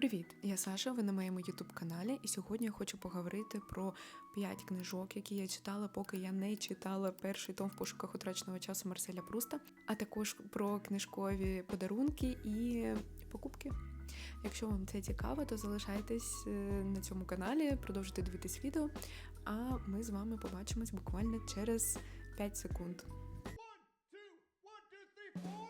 Привіт, я Саша. Ви на моєму ютуб каналі, і сьогодні я хочу поговорити про 5 книжок, які я читала, поки я не читала перший том в пошуках утраченого часу Марселя Пруста, а також про книжкові подарунки і покупки. Якщо вам це цікаво, то залишайтесь е, на цьому каналі, продовжуйте дивитись відео. А ми з вами побачимось буквально через 5 секунд. One, two, one, two, three,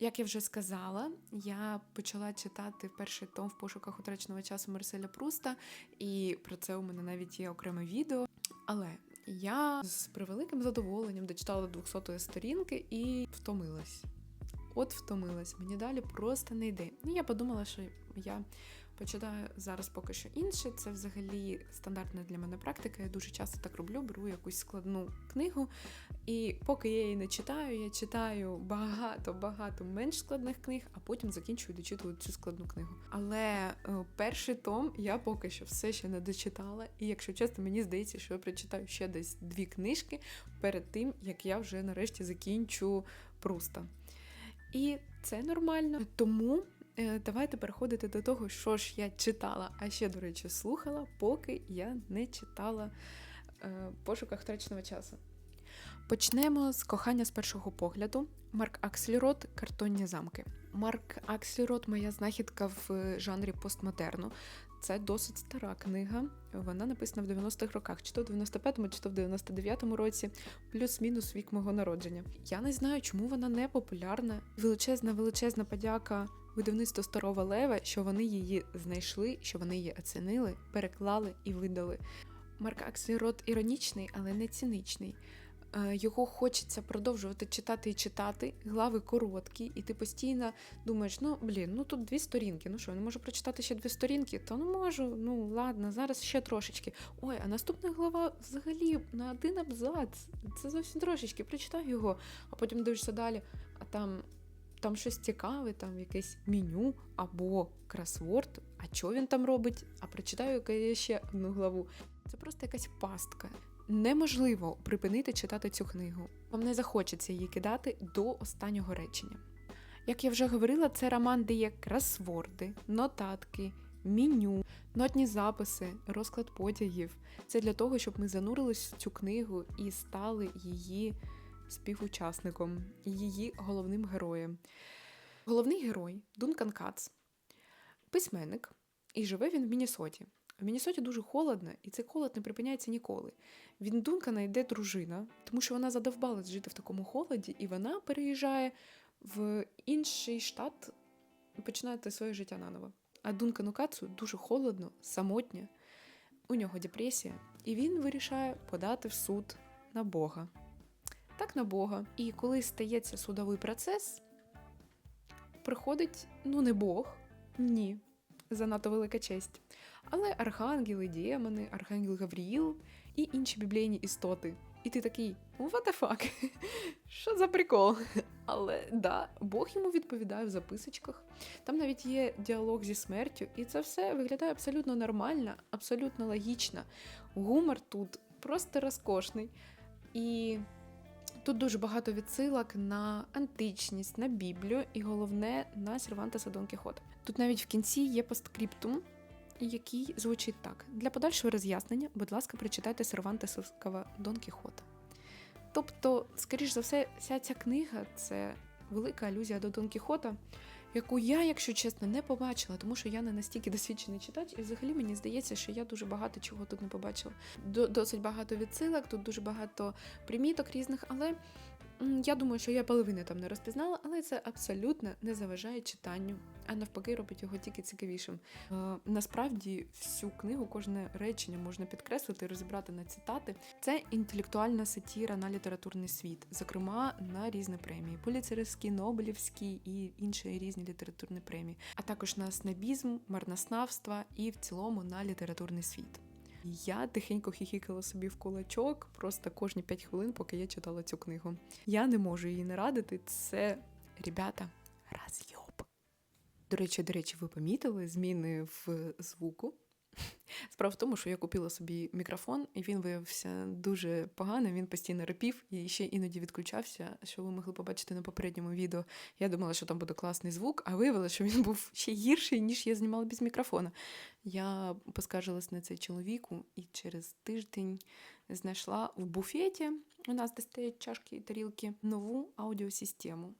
Як я вже сказала, я почала читати перший том в пошуках утраченого часу Марселя Пруста, і про це у мене навіть є окреме відео. Але я з превеликим задоволенням дочитала до 200 сторінки і втомилась. От втомилась, мені далі просто не йде. І я подумала, що я почитаю зараз поки що інше. Це взагалі стандартна для мене практика. Я дуже часто так роблю, беру якусь складну книгу, і поки я її не читаю, я читаю багато-багато менш складних книг, а потім закінчую дочитувати цю складну книгу. Але е, перший том я поки що все ще не дочитала. І якщо чесно, мені здається, що я прочитаю ще десь дві книжки перед тим, як я вже нарешті закінчу Пруста. І це нормально. Тому е, давайте переходити до того, що ж я читала, а ще, до речі, слухала, поки я не читала е, пошуках втраченого часу. Почнемо з кохання з першого погляду. Марк Аксельрод Картонні замки. Марк Аксельрод моя знахідка в жанрі постмодерну. Це досить стара книга. Вона написана в 90-х роках, чи то в 95-му, чи то в 99-му році, плюс-мінус вік мого народження. Я не знаю, чому вона не популярна. Величезна, величезна подяка видавництву Старого Лева, що вони її знайшли, що вони її оцінили, переклали і видали. Марк Аксельрод іронічний, але не циничний. Е, Його хочеться продовжувати читати і читати. Глави короткі, і ти постійно думаєш: ну блін, ну тут дві сторінки. Ну що, я не можу прочитати ще дві сторінки? Та ну можу, ну ладно, зараз ще трошечки. Ой, а наступна глава взагалі на один абзац. Це зовсім трошечки. Прочитай його, а потім дивишся далі, а там. Там щось цікаве, там якесь меню або кросворд. А що він там робить? А прочитаю ще одну главу. Це просто якась пастка. Неможливо припинити читати цю книгу. Вам не захочеться її кидати до останнього речення. Як я вже говорила, це роман, де є кросворди, нотатки, меню, нотні записи, розклад потягів. Це для того, щоб ми занурились в цю книгу і стали її співучасником, її головним героєм. Головний герой Дункан Кац, письменник, і живе він в Міннесоті. В Міннесоті дуже холодно, і цей холод не припиняється ніколи. Від Дункана йде дружина, тому що вона задовбалась жити в такому холоді, і вона переїжджає в інший штат і починає своє життя наново. А Дункану Кацу дуже холодно, самотньо, у нього депресія, і він вирішає подати в суд на Бога. Так на Бога. І коли стається судовий процес, приходить ну не Бог, ні, занадто велика честь. Але архангели, демони, архангел Гавріїл і інші біблійні істоти. І ти такий, what the fuck? Що за прикол? Але да, Бог йому відповідає в записочках. Там навіть є діалог зі смертю, і це все виглядає абсолютно нормально, абсолютно логічно. Гумор тут просто розкошний. І Тут дуже багато відсилок на античність, на Біблію і головне на Сервантеса Дон Кіхота. Тут навіть в кінці є посткріптум, який звучить так: для подальшого роз'яснення, будь ласка, прочитайте Сервантесовського Дон Кіхота. Тобто, скоріш за все, вся ця книга це велика алюзія до Дон Кіхота, яку я, якщо чесно, не побачила, тому що я не настільки досвідчений читач, і взагалі мені здається, що я дуже багато чого тут не побачила. Досить багато відсилок, тут дуже багато приміток різних, але я думаю, що я половини там не розпізнала, але це абсолютно не заважає читанню, а навпаки, робить його тільки цікавішим. Е, насправді, всю книгу, кожне речення можна підкреслити, розібрати на цитати. Це інтелектуальна сатіра на літературний світ, зокрема на різні премії: Поліцерівські, Нобелівські і інші різні літературні премії, а також на снобізм, марнославство і в цілому на літературний світ. Я тихенько хіхікала собі в кулачок просто кожні 5 хвилин, поки я читала цю книгу. Я не можу її не радити. Це, ребята, разйоб. До речі, до речі, ви помітили зміни в звуку? Справа в тому, що я купила собі мікрофон, і він виявився дуже поганим. Він постійно репів і ще іноді відключався, що ви могли побачити на попередньому відео. Я думала, що там буде класний звук, а виявилося, що він був ще гірший, ніж я знімала без мікрофона. Я поскаржилась на це чоловіку і через тиждень знайшла в буфеті, у нас де стоять чашки і тарілки, нову аудіосистему.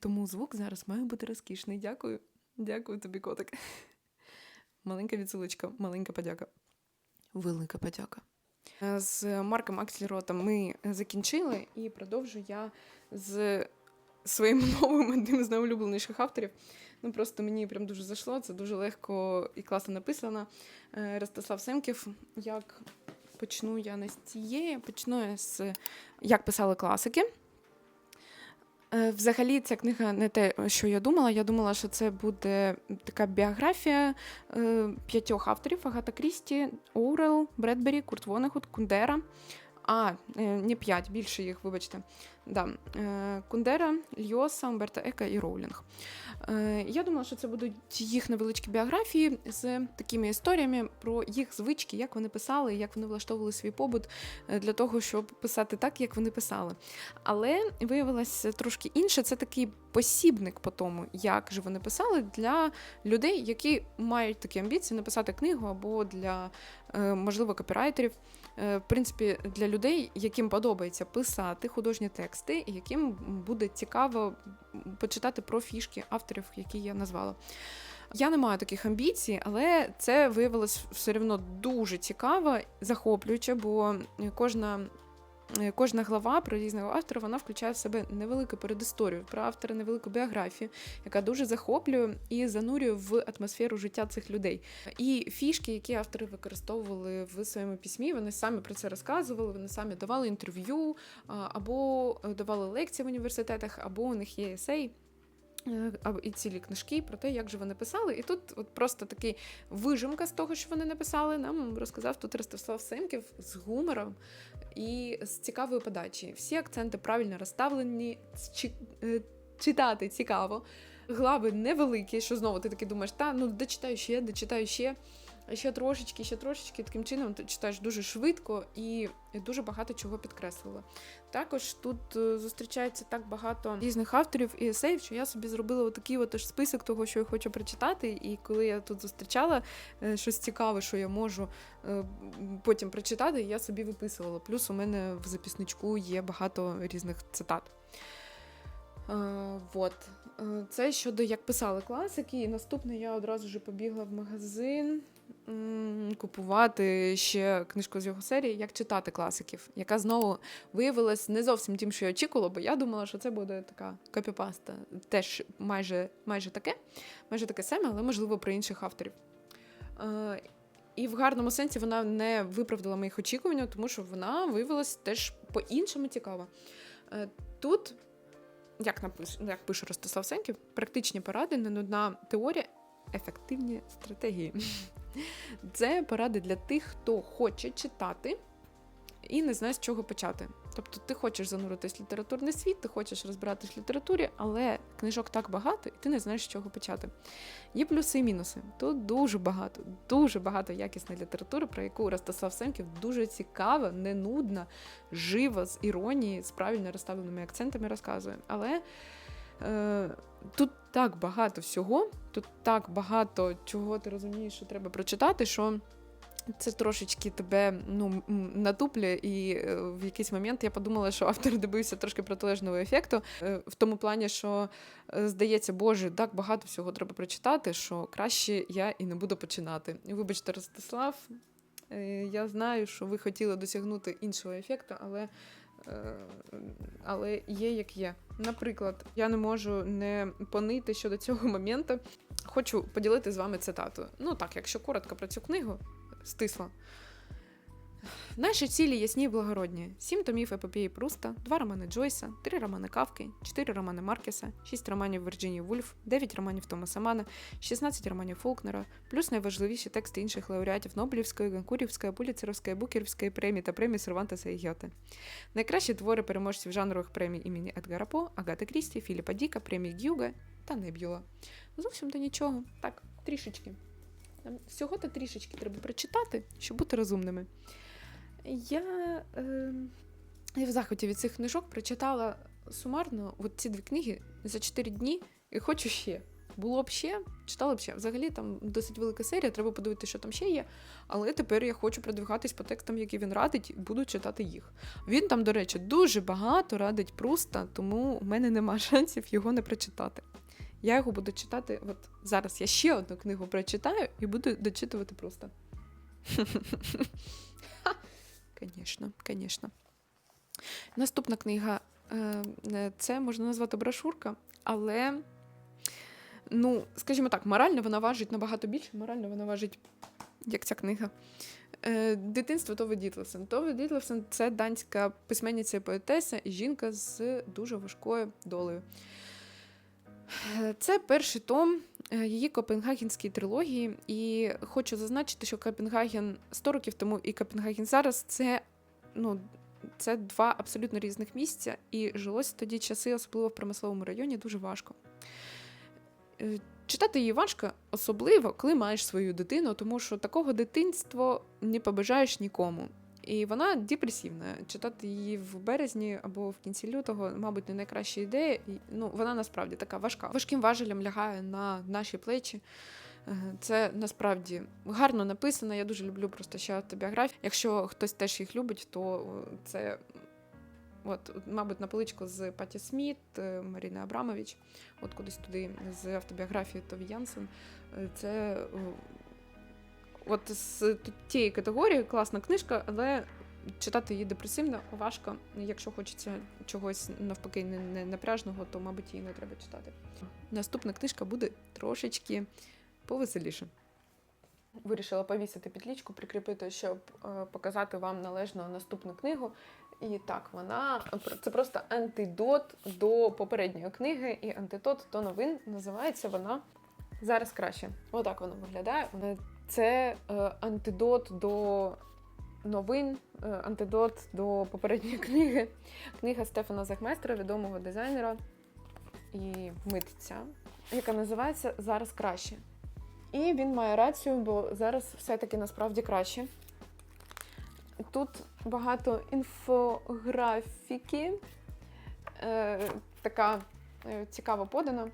Тому звук зараз має бути розкішний. Дякую. Дякую тобі, котик. Маленька відсилочка, маленька подяка. Велика подяка. З Марком Аксельротом ми закінчили, і продовжу я з своїм новим одним з найулюбленіших авторів. Ну просто мені прям дуже зайшло. Це дуже легко і класно написано. Е, Ростислав Семків. Як почну я не з цієї, почну я з як писали класики. Е, Взагалі, ця книга не те, що я думала. Я думала, що це буде така біографія е, п'ятьох авторів: Агата Крісті, Оурел, Бредбері, Курт Вонегут, Кундера. А, не п'ять, більше їх, вибачте. Да. Е, Кундера, Льоса, Умберта Ека і Роулінг. Е, Я думала, що це будуть їх невеличкі біографії з такими історіями про їх звички, як вони писали, як вони влаштовували свій побут е, для того, щоб писати так, як вони писали. Але виявилося трошки інше. Це такий посібник по тому, як же вони писали для людей, які мають такі амбіції написати книгу, або для, можливо, копірайтерів. В принципі, для людей, яким подобається писати художні тексти, і яким буде цікаво почитати про фішки авторів, які я назвала. Я не маю таких амбіцій, але це виявилось все одно дуже цікаво, захоплююче, бо кожна. Е, Кожна глава про різного автора вона включає в себе невелику передісторію про автора, невелику біографію, яка дуже захоплює і занурює в атмосферу життя цих людей. І фішки, які автори використовували в своєму письмі, вони самі про це розказували, вони самі давали інтерв'ю, або е, давали лекції в університетах, або у них є есей. Е, І цілі книжки про те, як же вони писали. І тут от просто такий вижимка з того, що вони написали, нам розказав тут Ростислав Семків з гумором і з цікавою подачі. Всі акценти правильно розставлені, е, читати цікаво. Глави невеликі, що знову ти таки думаєш, та ну дочитаю ще, дочитаю ще. Ще трошечки, ще трошечки. Таким чином ти читаєш дуже швидко і дуже багато чого підкреслила. Також тут е, зустрічається так багато різних авторів і есеїв, що я собі зробила отакий от список того, що я хочу прочитати. І коли я тут зустрічала е, щось цікаве, що я можу е, потім прочитати, я собі виписувала. Плюс у мене в записничку є багато різних цитат. Вот. Це щодо як писали класики. І наступне я одразу ж побігла в магазин купувати ще книжку з його серії, як читати класиків, яка знову виявилась не зовсім тим, що я очікувала, бо я думала, що це буде така копіпаста. Теж майже, майже таке, майже таке саме, але можливо про інших авторів. Е, і в гарному сенсі вона не виправдала моїх очікувань, тому що вона виявилась теж по-іншому цікава. Е, Тут, як напиш, як пише Ростислав Сенків, практичні поради, не нудна теорія, ефективні стратегії. Це поради для тих, хто хоче читати і не знає, з чого почати. Тобто ти хочеш зануритись в літературний світ, ти хочеш розбиратись в літературі, але книжок так багато, і ти не знаєш, з чого почати. Є плюси і мінуси. Тут дуже багато, дуже багато якісної літератури, про яку Ростислав Семків дуже цікаво, не нудна, жива, з іронії, з правильно розставленими акцентами розказує. Але е, тут так багато всього, тут так багато чого ти розумієш, що треба прочитати, що. Це трошечки тебе ну, натуплює, і е, в якийсь момент я подумала, що автор добився трошки протилежного ефекту, е, в тому плані, що е, здається, Боже, так багато всього треба прочитати, що краще я і не буду починати. Вибачте, Ростислав, я знаю, що ви хотіли досягнути іншого ефекту, але, але є як є. Наприклад, я не можу не понити щодо цього моменту. Хочу поділити з вами цитату. Ну так, якщо коротко про цю книгу, стисло. Наші цілі ясні і благородні. Сім томів епопеї Пруста, два романи Джойса, три романи Кавки, чотири романи Маркеса, шість романів Вірджинії Вульф, дев'ять романів Томаса Мана, 16 романів Фолкнера, плюс найважливіші тексти інших лауреатів Нобелівської, Ганкурівської, Пуліцеровської, Букерівської премії та премії Сервантеса і Гьоте. Найкращі твори переможців жанрових премій імені Едгара По, Агати Крісті, Філіпа Діка, премії Гюга та Неб'юла. Зовсім до нічого. Так, трішечки. Нам всього-то трішечки треба прочитати, щоб бути розумними. Я, е, я в захваті від цих книжок прочитала сумарно от ці дві книги за 4 дні і хочу ще. Було б ще, читала б ще. Взагалі там досить велика серія, треба подивитися, що там ще є. Але тепер я хочу продвигатись по текстам, які він радить, і буду читати їх. Він там, до речі, дуже багато радить Пруста, тому в мене нема шансів його не прочитати. Я його буду читати. От зараз я ще одну книгу прочитаю і буду дочитувати Пруста. Звісно, звісно. Наступна книга е, це можна назвати брошурка, але, ну, скажімо так, морально вона важить набагато більше, морально вона важить, як ця книга. Е, Дитинство Тове Дітлевсен. Тове Дітлевсен це данська письменниця і поетеса і жінка з дуже важкою долею. Е, Це перший том її Копенгагенської трилогії. І хочу зазначити, що Копенгаген 100 років тому і Копенгаген зараз це, ну, це два абсолютно різних місця, і жилось тоді часи, особливо в промисловому районі, дуже важко. Е, Читати її важко, особливо, коли маєш свою дитину, тому що такого дитинства не побажаєш нікому. І вона депресивна. Читати її в березні або в кінці лютого, мабуть, не найкраща ідея. Ну, вона насправді така важка. Важким важелем лягає на наші плечі. Е, Це насправді гарно написано. Я дуже люблю просто ще автобіографії. Якщо хтось теж їх любить, то е, це, от, мабуть, на поличку з Паті Сміт, е, Маріни Абрамович, от кудись туди з автобіографії Тові Янсен. Це от з тієї категорії класна книжка, але читати її депресивно важко. Якщо хочеться чогось навпаки не, напряжного, то, мабуть, її не треба читати. Наступна книжка буде трошечки повеселіше. Вирішила повісити підлічку, прикріпити, щоб е, показати вам належно наступну книгу. І так, вона це просто антидот до попередньої книги і антидот до новин. Називається вона зараз краще. Отак вона виглядає. Е, Це е, антидот до новин, е, антидот до попередньої книги. Книга Стефана Захмейстера, відомого дизайнера і митця, яка називається Зараз краще. І він має рацію, бо зараз все-таки насправді краще. Тут багато інфографіки, е, така е, цікаво подана,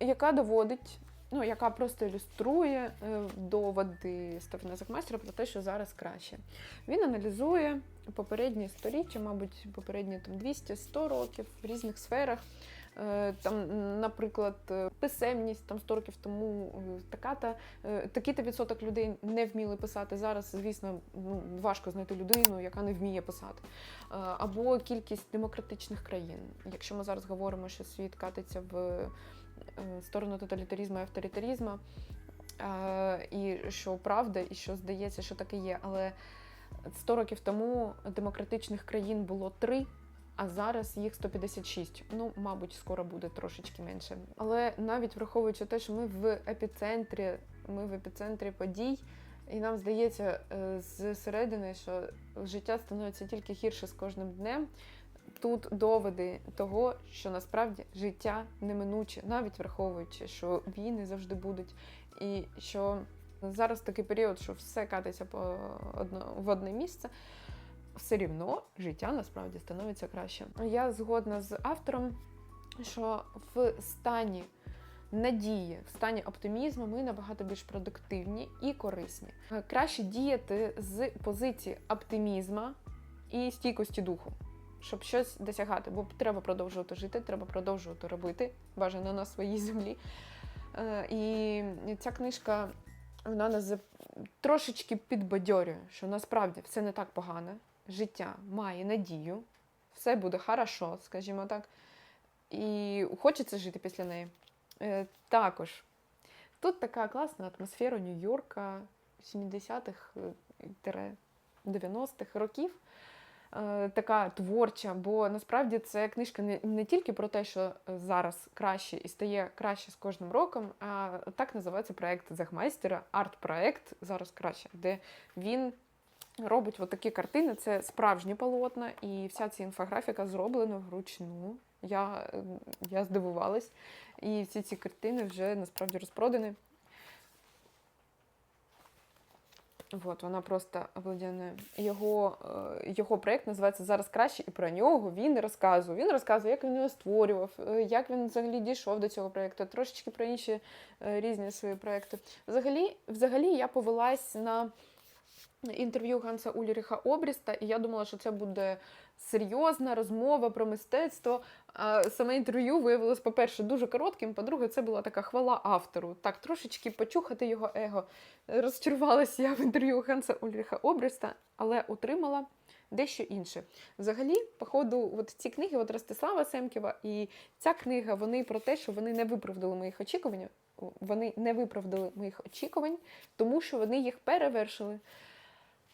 яка доводить, ну, яка просто ілюструє е, доводи Стефана Захмастера про те, що зараз краще. Він аналізує попередні сторіччя, мабуть, попередні там 200-100 років в різних сферах. Е, Там, наприклад, е, писемність там 100 років тому така-та такий-то відсоток людей не вміли писати. Зараз, звісно, ну важко знайти людину, яка не вміє писати. Або кількість демократичних країн. Якщо ми зараз говоримо, що світ катиться в сторону тоталітарізму і авторитарізму, е, і що правда, і що здається, що таке є. Але 100 років тому демократичних країн було три. А зараз їх 156. Ну, мабуть, скоро буде трошечки менше. Але навіть враховуючи те, що ми в епіцентрі, ми в епіцентрі подій, і нам здається е, зсередини, що життя становиться тільки гірше з кожним днем. Тут доводи того, що насправді життя неминуче, навіть враховуючи, що війни завжди будуть, і що зараз такий період, що все катиться по одно в одне місце все рівно життя насправді становиться краще. Я згодна з автором, що в стані надії, в стані оптимізму ми набагато більш продуктивні і корисні. Краще діяти з позиції оптимізму і стійкості духу. Щоб щось досягати, бо треба продовжувати жити, треба продовжувати робити, бажано на своїй землі. Е, І ця книжка вона нас трошечки підбадьорює, що насправді все не так погано, життя має надію, все буде хорошо, скажімо так. І хочеться жити після неї. Е, також тут така класна атмосфера Нью-Йорка 70-х е, 90-х років. Е, Така творча, бо насправді це книжка не, не тільки про те, що зараз краще і стає краще з кожним роком, а так називається проект Захмайстера, арт-проект зараз краще, де він робить от такі картини. Це справжні полотна, і вся ця інфографіка зроблена вручну. Я, е, я здивувалась. І всі ці картини вже насправді розпродані. От, вона просто обладяна. Його, е, його проєкт називається Зараз краще, і про нього він розказує. Він розказує, як він його створював, е, як він взагалі дійшов до цього проєкту, трошечки про інші е, різні свої проєкти. Взагалі, взагалі я повелась на інтерв'ю Ганса Ульріха Обріста, і я думала, що це буде серйозна розмова про мистецтво. Саме інтерв'ю виявилось, по-перше, дуже коротким. По-друге, це була така хвала автору. Так, трошечки почухати його его. Розчарувалася я в інтерв'ю Ганса Ульріха Обріста, але отримала дещо інше. Взагалі, по ходу, от ці книги, от Ростислава Семківа і ця книга, вони про те, що вони не виправдали моїх очікувань. Вони не виправдали моїх очікувань, тому що вони їх перевершили.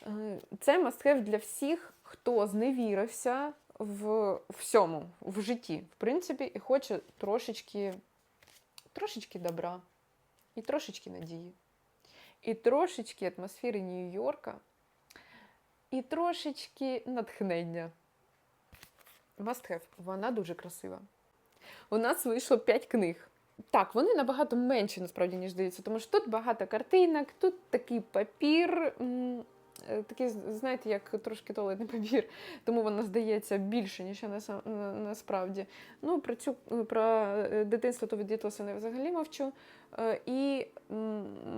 Е, Це мастхев для всіх, хто зневірився в всьому, в житті, в принципі, і хоче трошечки, трошечки добра, і трошечки надії, і трошечки атмосфери Нью-Йорка, і трошечки натхнення. Мастхев, вона дуже красива. У нас вийшло 5 книг. Так, вони набагато менші, насправді, ніж здається, тому що тут багато картинок, тут такий папір, такий, знаєте, як трошки туалетний папір, тому вона здається більше, ніж на, насправді. Ну, про цю про е, дитинство від дітлоса не взагалі мовчу. Е, І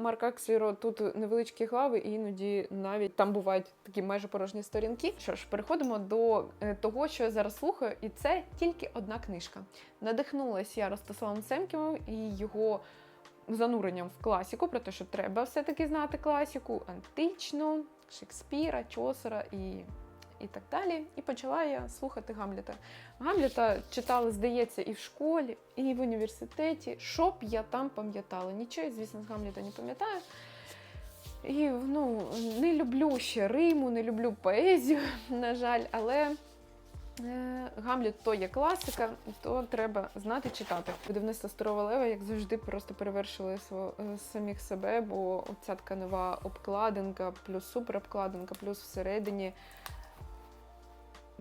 Марк Аксіро тут невеличкі глави, і іноді навіть там бувають такі майже порожні сторінки. Що ж, переходимо до е, того, що я зараз слухаю, і це тільки одна книжка. Надихнулась я Ростиславом Семківим і його зануренням в класіку, про те, що треба все-таки знати класіку, античну, Шекспіра, Чосера і, і так далі. І почала я слухати Гамліта. Гамліта читали, здається, і в школі, і в університеті. Що б я там пам'ятала? Нічого, звісно, з Гамліта не пам'ятаю. І ну, не люблю ще Риму, не люблю поезію, на жаль, але Гамліт то є класика, то треба знати читати. Видавництво Старого Лева, як завжди, просто перевершили е, самих себе, бо ця тканова обкладинка, плюс суперобкладинка, плюс всередині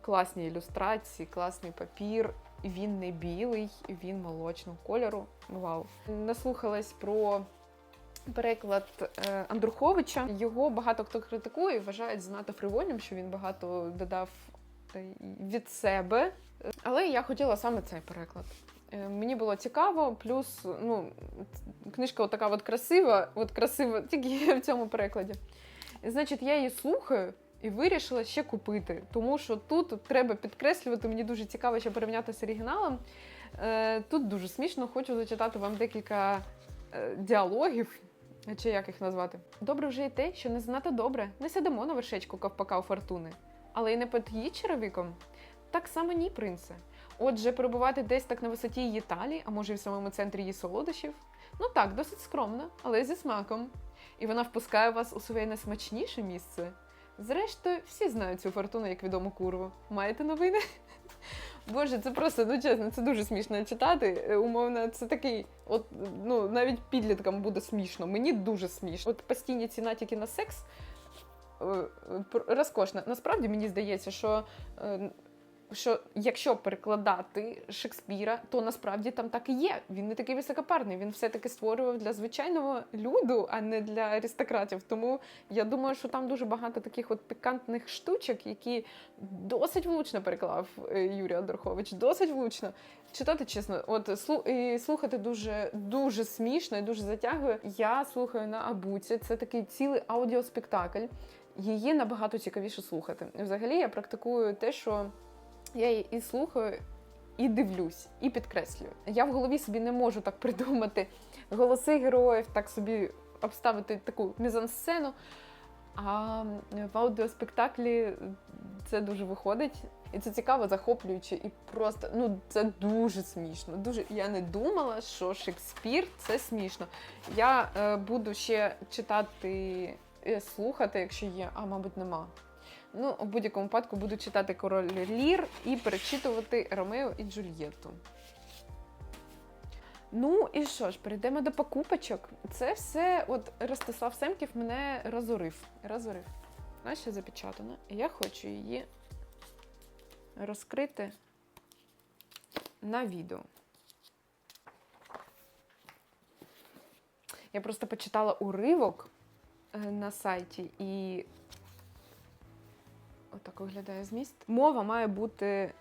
класні ілюстрації, класний папір. Він не білий, він молочного кольору. Вау. Наслухалась про переклад е, Андруховича. Його багато хто критикує, вважають занадто фривольним, що він багато додав е, від себе. Але я хотіла саме цей переклад. Е, Мені було цікаво, плюс ну, книжка така от красива, от красива тільки в цьому перекладі. Значить, я її слухаю і вирішила ще купити, тому що тут треба підкреслювати, мені дуже цікаво ще порівняти з оригіналом. Е, Тут дуже смішно, хочу зачитати вам декілька е, діалогів, чи як їх назвати. Добре вже й те, що не занадто добре. Не сидимо на вершечку ковпака у фортуни, але й не під її черевиком. Так само ні, принце. Отже, перебувати десь так на висоті її талії, а може і в самому центрі її солодощів. Ну так, досить скромно, але зі смаком. І вона впускає вас у своє найсмачніше місце. Зрештою, всі знають цю фортуну як відому курву. Маєте новини? Боже, це просто, ну чесно, це дуже смішно читати. Е, Умовно, це такий, от ну навіть підліткам буде смішно. Мені дуже смішно. От постійні ці натяки на секс е, е, розкошно. Насправді мені здається, що. Що якщо перекладати Шекспіра, то насправді там так і є. Він не такий високопарний. Він все-таки створював для звичайного люду, а не для аристократів. Тому я думаю, що там дуже багато таких от пікантних штучок, які досить влучно переклав е, Юрій Андрухович. Досить влучно. Читати чесно, от і слухати дуже дуже смішно і дуже затягує. Я слухаю на Абуці. Це такий цілий аудіоспектакль. Її набагато цікавіше слухати. Взагалі я практикую те, що я її і слухаю, і дивлюсь, і підкреслюю. Я в голові собі не можу так придумати голоси героїв, так собі обставити таку мізансцену. А в аудіоспектаклі це дуже виходить. І це цікаво, захоплююче, і просто ну це дуже смішно. Дуже я не думала, що Шекспір це смішно. Я е, буду ще читати, е, слухати, якщо є, а мабуть, нема. Ну, у будь-якому випадку буду читати Король Лір і перечитувати Ромео і Джульєтту. Ну і що ж, перейдемо до покупочок. Це все, от Ростислав Семків мене розорив. Розорив. Вона ще запечатана. Я хочу її розкрити на відео. Я просто почитала уривок е, на сайті і отак виглядає зміст. Мова має бути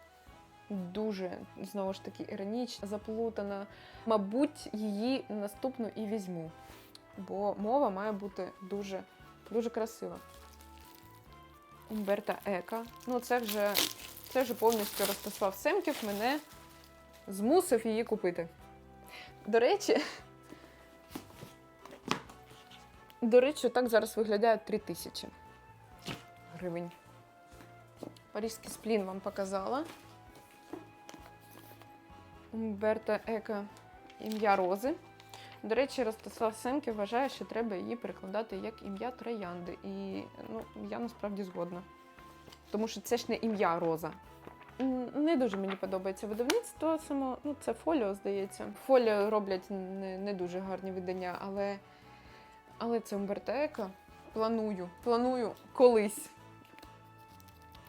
дуже знову ж таки іронічна, заплутана. Мабуть, її наступну і візьму. Бо мова має бути дуже, дуже красива. Умберта Ека. Ну, це вже, це вже повністю Ростислав Семків мене змусив її купити. До речі, до речі, так зараз виглядає 3 тисячі гривень. Паризький сплін вам показала. Умберта Ека ім'я Рози. До речі, Ростислав Семків вважає, що треба її перекладати як ім'я Троянди. І ну, я насправді згодна. Тому що це ж не ім'я Роза. Не дуже мені подобається видавництво само. Ну, це фоліо, здається. Фоліо роблять не, не дуже гарні видання, але, але це Умберта Еко. Планую, планую колись.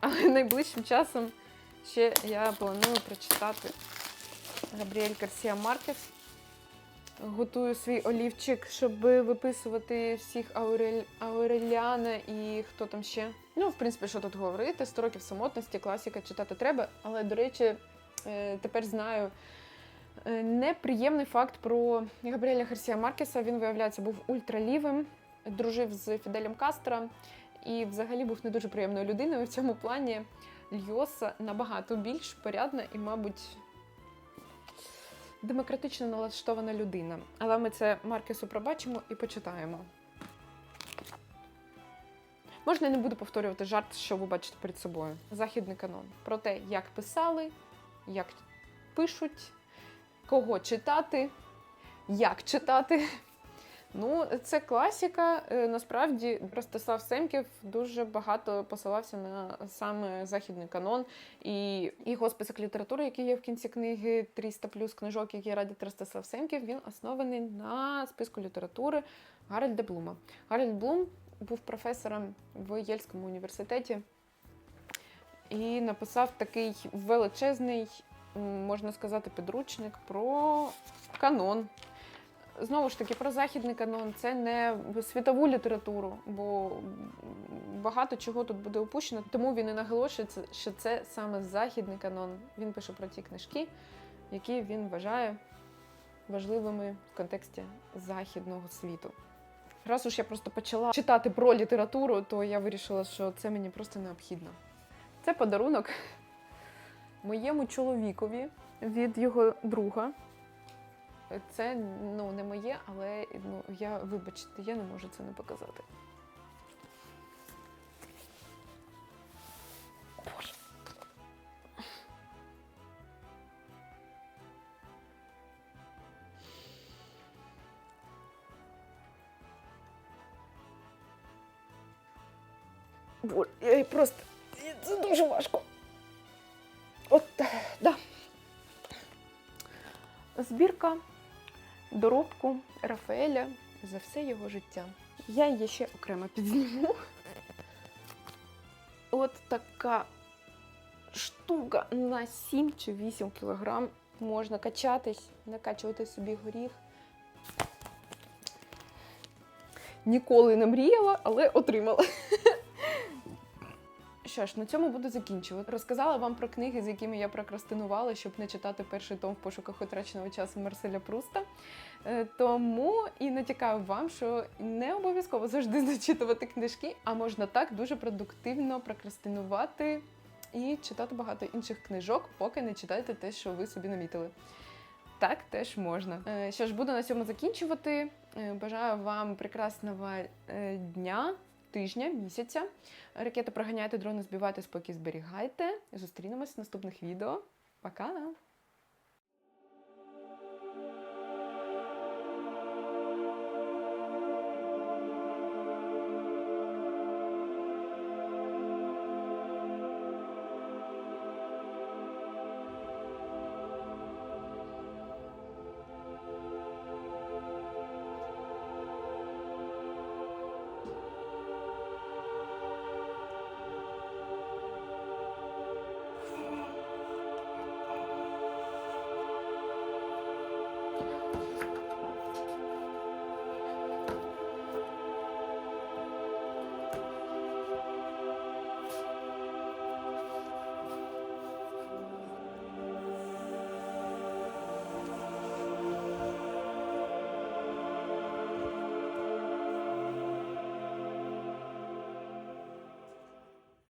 Але найближчим часом ще я планую прочитати Габріель Гарсія Маркес. Готую свій олівчик, щоб виписувати всіх Аурель... Ауреліана і хто там ще. Ну, в принципі, що тут говорити? 100 років самотності, класіка читати треба. Але, до речі, е, тепер знаю е, неприємний факт про Габріеля Гарсія Маркеса. Він, виявляється, був ультралівим, дружив з Фіделем Кастро і взагалі був не дуже приємною людиною. В цьому плані Льоса набагато більш порядна і, мабуть, демократично налаштована людина. Але ми це Маркесу пробачимо і почитаємо. Можна я не буду повторювати жарт, що ви бачите перед собою. Західний канон. Про те, як писали, як пишуть, кого читати, як читати. Ну, це класіка. Е, Насправді Ростислав Семків дуже багато посилався на саме західний канон і його список літератури, який є в кінці книги 300 плюс книжок, які радять Ростислав Семків, він оснований на списку літератури Гарольда Блума. Гарольд Блум був професором в Єльському університеті і написав такий величезний, можна сказати, підручник про канон. Знову ж таки, про західний канон це не світову літературу, бо багато чого тут буде опущено. Тому він і наголошує, що це саме західний канон. Він пише про ті книжки, які він вважає важливими в контексті західного світу. Раз уж я просто почала читати про літературу, то я вирішила, що це мені просто необхідно. Це подарунок моєму чоловікові від його друга. Це ну, не моє, але ну, я, вибачте, я не можу це не показати. Рафаеля за все його життя. Я її ще окремо підзніму. От така штука на 7 чи 8 кілограм. Можна качатись, накачувати собі горіх. Ніколи не мріяла, але отримала. Що ж, на цьому буду закінчувати. Розказала вам про книги, з якими я прокрастинувала, щоб не читати перший том в пошуках утраченого часу Марселя Пруста. Е, Тому і натякаю вам, що не обов'язково завжди зачитувати книжки, а можна так дуже продуктивно прокрастинувати і читати багато інших книжок, поки не читаєте те, що ви собі намітили. Так теж можна. Е, Що ж, буду на цьому закінчувати. Е, Бажаю вам прекрасного дня, тижня, місяця. Ракети проганяйте, дрони збивайте, спокій зберігайте. Зустрінемось в наступних відео. Пока!